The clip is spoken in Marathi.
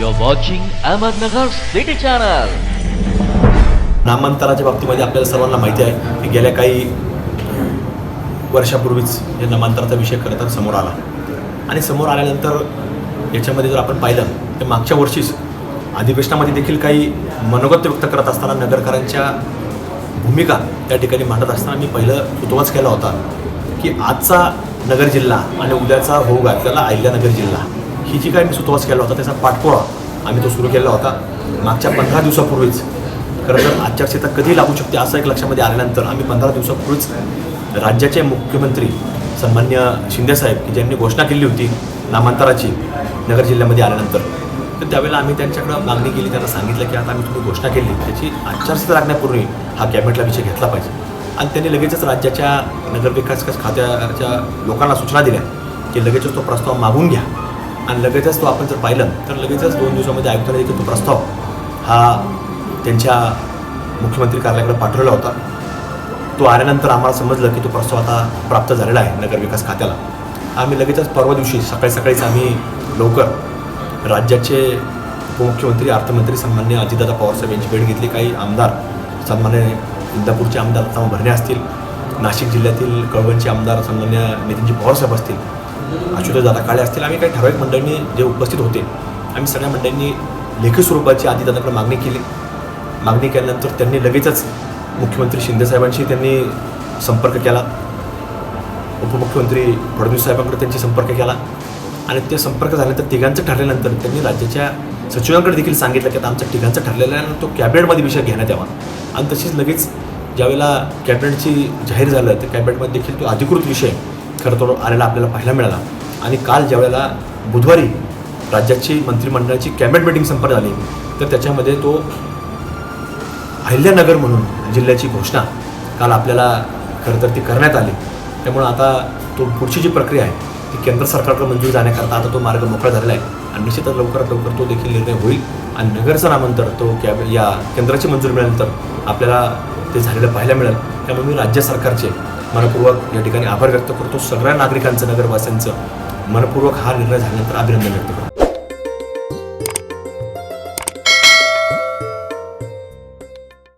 You're watching Ahmednagar city channel नामांतराच्या बाबतीमध्ये आपल्याला सर्वांना माहिती आहे की गेल्या काही वर्षापूर्वीच हे नामांतराचा विषय खरं तर समोर आला. आणि समोर आल्यानंतर याच्यामध्ये जर आपण पाहिलं तर मागच्या वर्षीच अधिवेशनामध्ये देखील काही मनोगत व्यक्त करत असताना नगरकरांच्या भूमिका त्या ठिकाणी मांडत असताना मी पहिलं सुतोवाच केला होता की आजचा नगर जिल्हा आणि उद्याचा होऊ घातलेला अहिल्यानगर जिल्हा. ही जी काय मी सुतवास केला होता त्याचा पाठपुरावा आम्ही तो सुरू केला होता मागच्या पंधरा दिवसापूर्वीच. खरं तर आचारसंहिता कधी लागू शकते असं एक लक्षामध्ये आल्यानंतर आम्ही पंधरा दिवसापूर्वीच राज्याचे मुख्यमंत्री सन्मान्य शिंदेसाहेब की ज्यांनी घोषणा केली होती नामांतराची नगर जिल्ह्यामध्ये आल्यानंतर तर त्यावेळेला आम्ही त्यांच्याकडं मागणी केली त्यांना सांगितलं की आता आम्ही तुम्ही घोषणा केली त्याची आचारसंहिता लागण्यापूर्वी हा कॅबिनेटला विषय घेतला पाहिजे. आणि त्यांनी लगेचच राज्याच्या नगरविकास खात्याच्या लोकांना सूचना दिल्या की लगेचच तो प्रस्ताव मागून घ्या. आणि लगेचच तो आपण जर पाहिलं तर लगेचच दोन दिवसामध्ये आयुक्तांनी देखील तो प्रस्ताव हा त्यांच्या मुख्यमंत्री कार्यालयाकडे पाठवलेला होता. तो आल्यानंतर आम्हाला समजलं की तो प्रस्ताव आता प्राप्त झालेला आहे नगरविकास खात्याला. आम्ही लगेचच परवा दिवशी सकाळी सकाळीच आम्ही लवकर राज्याचे उपमुख्यमंत्री अर्थमंत्री सन्मान्य अजितदादा पवारसाहेब यांची भेट घेतली. काही आमदार सन्मान्य इंदापूरचे आमदार भरणे असतील. नाशिक जिल्ह्यातील कळवणचे आमदार सन्मान्य नितीनजी पवारसाहेब असतील. अशुद्ध दादा काळे असतील. आम्ही काही ठराविक मंडळींनी जे उपस्थित होते आम्ही सगळ्या मंडळींनी लेखी स्वरूपाची आधी दादाकडे मागणी केली. मागणी केल्यानंतर त्यांनी लगेचच मुख्यमंत्री शिंदेसाहेबांशी त्यांनी संपर्क केला. उपमुख्यमंत्री फडणवीस साहेबांकडे त्यांची संपर्क केला. आणि ते संपर्क झाल्यानंतर तिघांचं ठरल्यानंतर त्यांनी राज्याच्या सचिवांकडे देखील सांगितलं की आता आमचा ठिकाणचा ठरलेला आहे आणि तो कॅबिनेटमध्ये विषय घेण्यात यावा. आणि तशीच लगेच ज्यावेळेला कॅबिनेटची जाहीर झालं तर कॅबिनेटमध्ये देखील तो अधिकृत विषय खरं तर आलेला आपल्याला पाहायला मिळाला. आणि काल ज्यावेळेला बुधवारी राज्याची मंत्रिमंडळाची कॅबिनेट मिटिंग संपन्न झाली तर त्याच्यामध्ये तो अहिल्यानगर म्हणून जिल्ह्याची घोषणा काल आपल्याला खरं तर ती करण्यात आली. त्यामुळं आता तो पुढची जी प्रक्रिया आहे ती केंद्र सरकारकडे मंजूर जाण्याकरता आता तो मार्ग मोकळा झालेला आहे. आणि निश्चितच लवकरात लवकर तो देखील निर्णय होईल आणि नगरचं नामांतर तो कॅब या केंद्राची मंजुरी मिळाल्यानंतर आपल्याला ते झालेलं पाहायला मिळेल. त्यामुळे मी राज्य सरकारचे मनपूर्वक या ठिकाणी आभार व्यक्त करतो. सगळ्या नागरिकांचं नगरवासियांचं मनपूर्वक हा निर्णय झाल्यानंतर अभिनंदन व्यक्त करतो.